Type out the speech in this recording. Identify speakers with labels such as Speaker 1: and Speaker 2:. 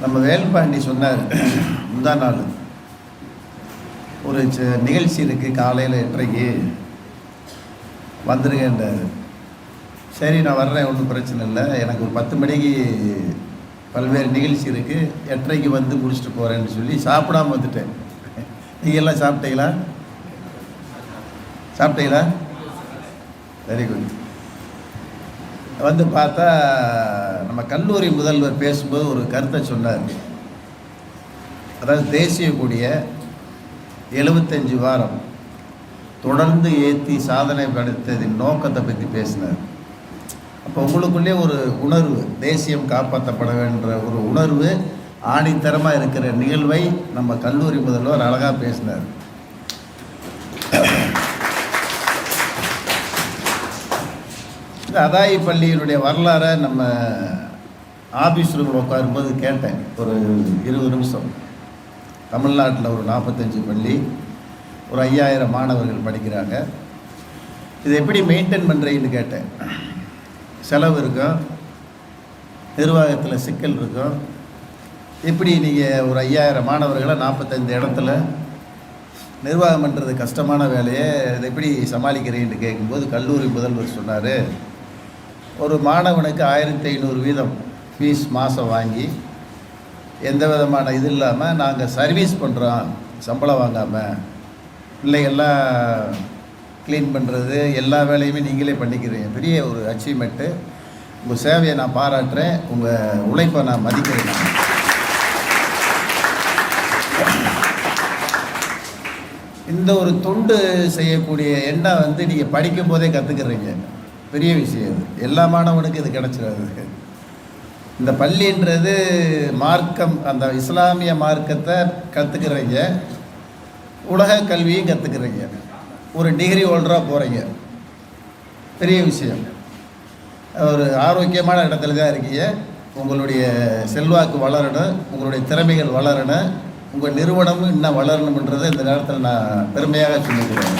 Speaker 1: நம்ம வேல்பாண்டி சொன்னார் முந்தா நாள். ஒரு ச- நிகழ்ச்சி இருக்குது காலையில் இன்றைக்கு. வந்துருங்கன்றார் சரி நான் வர்றேன் ஒன்றும் பிரச்சனை இல்லை. எனக்கு ஒரு பத்து மணிக்கு பல்வேறு நிகழ்ச்சி இருக்குது எட்டரைக்கு வந்து முடிச்சுட்டு போகிறேன்னு சொல்லி சாப்பிடாம வந்துட்டேன். நீங்கள் எல்லாம் சாப்பிட்டீங்களா? சாப்பிட்டீங்களா? வெரி குட் வந்து பார்த்தா நம்ம கல்லூரி முதல்வர் பேசும்போது ஒரு கருத்தை சொன்னார். அதாவது தேசிய கூடிய எழுபத்தஞ்சு வாரம் தொடர்ந்து ஏற்றி சாதனை படுத்ததின் நோக்கத்தை பற்றி பேசினார். அப்போ உங்களுக்குள்ளே ஒரு உணர்வு தேசியம் காப்பாற்றப்பட வேண்ட ஒரு உணர்வு ஆணித்தரமாக இருக்கிற நிகழ்வை நம்ம கல்லூரி முதல்வர் அழகாக பேசினார். இந்த அதாயி பள்ளியினுடைய வரலாறை நம்ம ஆபீஸ் ரூமில் உட்காரும்போது கேட்டேன். ஒரு இருபது நிமிஷம். தமிழ்நாட்டில் ஒரு நாற்பத்தஞ்சு பள்ளி ஒரு ஐயாயிரம் மாணவர்கள் படிக்கிறாங்க. இது எப்படி மெயின்டைன் பண்ணுறீங்கன்னு கேட்டேன். செலவு இருக்கும் நிர்வாகத்தில் சிக்கல் இருக்கும். எப்படி நீங்கள் ஒரு ஐயாயிரம் மாணவர்களை நாற்பத்தஞ்சு இடத்துல நிர்வாகம் பண்ணுறது கஷ்டமான வேலையை. இதை எப்படி சமாளிக்கிறீங்கன்னு கேட்கும்போது கல்லூரி முதல்வர் சொன்னார் ஒரு மாணவனுக்கு ஆயிரத்தி ஐநூறு வீதம் ஃபீஸ் மாதம் வாங்கி எந்த விதமான இது இல்லாமல் நாங்கள் சர்வீஸ் பண்ணுறோம் சம்பளம் வாங்காமல் பிள்ளைகள்லாம் க்ளீன் பண்ணுறது எல்லா வேலையுமே நீங்களே பண்ணிக்கிறீங்க. பெரிய ஒரு அச்சீவ்மெண்ட்டு உங்கள் சேவையை நான் பாராட்டுறேன். உங்கள் உழைப்பை நான் மதிக்கிறேன். இந்த ஒரு தொண்டு செய்யக்கூடிய எண்ணம் வந்து நீங்கள் படிக்கும் போதே கற்றுக்கிறீங்க பெரிய விஷயம். இது எல்லா மாணவனுக்கும் இது கிடச்சிடாது. இந்த பள்ளின்றது மார்க்கம் அந்த இஸ்லாமிய மார்க்கத்தை கற்றுக்கிறீங்க உலக கல்வியும் கற்றுக்கிறீங்க ஒரு டிகிரி ஹோல்டராக போகிறீங்க பெரிய விஷயம். ஒரு ஆரோக்கியமான இடத்துல தான் இருக்கீங்க. உங்களுடைய செல்வாக்கு வளரணும். உங்களுடைய திறமைகள் வளரணும். உங்கள் நிறுவனமும் இன்னும் வளரணுன்றதை இந்த நேரத்தில் நான் பெருமையாக சொல்லிக்கிறேன்.